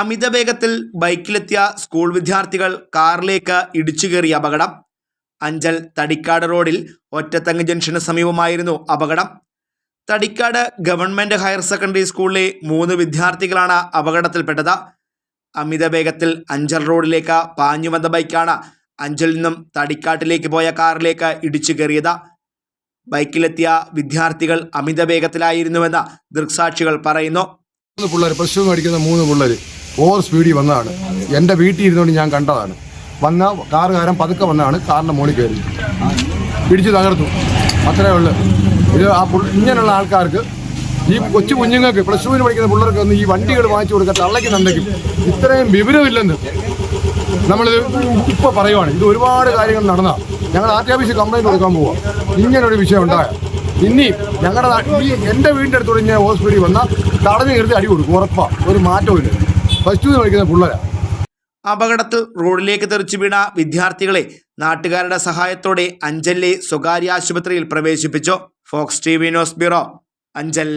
അമിത വേഗത്തിൽ ബൈക്കിലെത്തിയ സ്കൂൾ വിദ്യാർത്ഥികൾ കാറിലേക്ക് ഇടിച്ചു കയറിയ അപകടം. അഞ്ചൽ തടിക്കാട് റോഡിൽ ഒറ്റത്തങ്ങ് ജംഗ്ഷന് സമീപമായിരുന്നു അപകടം. തടിക്കാട് ഗവൺമെന്റ് ഹയർ സെക്കൻഡറി സ്കൂളിലെ മൂന്ന് വിദ്യാർത്ഥികളാണ് അപകടത്തിൽപ്പെട്ടത്. അമിത വേഗത്തിൽ അഞ്ചൽ റോഡിലേക്ക് പാഞ്ഞു വന്ന ബൈക്കാണ് അഞ്ചൽ നിന്നും തടിക്കാട്ടിലേക്ക് പോയ കാറിലേക്ക് ഇടിച്ചു കയറിയത്. ബൈക്കിലെത്തിയ വിദ്യാർത്ഥികൾ അമിത വേഗത്തിലായിരുന്നുവെന്ന് ദൃക്സാക്ഷികൾ പറയുന്നു. പിള്ളേർ പ്ലസ് ടു പഠിക്കുന്ന മൂന്ന് പിള്ളേർ ഓവർ സ്പീഡിൽ വന്നതാണ്. എന്റെ വീട്ടിൽ ഇരുന്നുകൊണ്ട് ഞാൻ കണ്ടതാണ്. വന്ന കാറുകാരൻ പതുക്കെ വന്നതാണ്. കാറിന്റെ മുകളിൽ കയറി. പിടിച്ച് തകർത്തു. അത്രേ ഉള്ളു. ഇത് ആ ഇങ്ങനെയുള്ള ആൾക്കാർക്ക് ഈ കൊച്ചു കുഞ്ഞുങ്ങൾക്ക് പ്ലസ് ടുവിന് പഠിക്കുന്ന പിള്ളേർക്ക് ഒന്ന് ഈ വണ്ടികൾ വാങ്ങിച്ചു കൊടുക്കുക തള്ളയ്ക്കുന്നുണ്ടെങ്കിൽ ഇത്രയും വിവരമില്ലെന്ന് നമ്മളിത് ഇപ്പോൾ പറയുവാണ്. ഇത് ഒരുപാട് കാര്യങ്ങൾ നടന്നാൽ ഞങ്ങൾ ആർ ടി ഓഫീസിൽ കംപ്ലൈന്റ് കൊടുക്കാൻ പോവാം. ഇങ്ങനൊരു വിഷയം ഉണ്ടായ. ഇനി ഞങ്ങളുടെ ഈ എന്റെ വീടിന്റെ അടുത്തോടെ ഞാൻ ഹോസ്പിറ്റലിൽ വന്നാൽ തടഞ്ഞു കയറി അടി കൊടുക്കും. ഉറപ്പാണ് ഒരു മാറ്റവും ടു പഠിക്കുന്ന പിള്ളേരാണ് അപകടത്തിൽ റോഡിലേക്ക് തെറിച്ചു വീണ വിദ്യാർത്ഥികളെ നാട്ടുകാരുടെ സഹായത്തോടെ അഞ്ചലിലെ സ്വകാര്യ ആശുപത്രിയിൽ പ്രവേശിപ്പിച്ചു. Fox T V news bureau Anchal.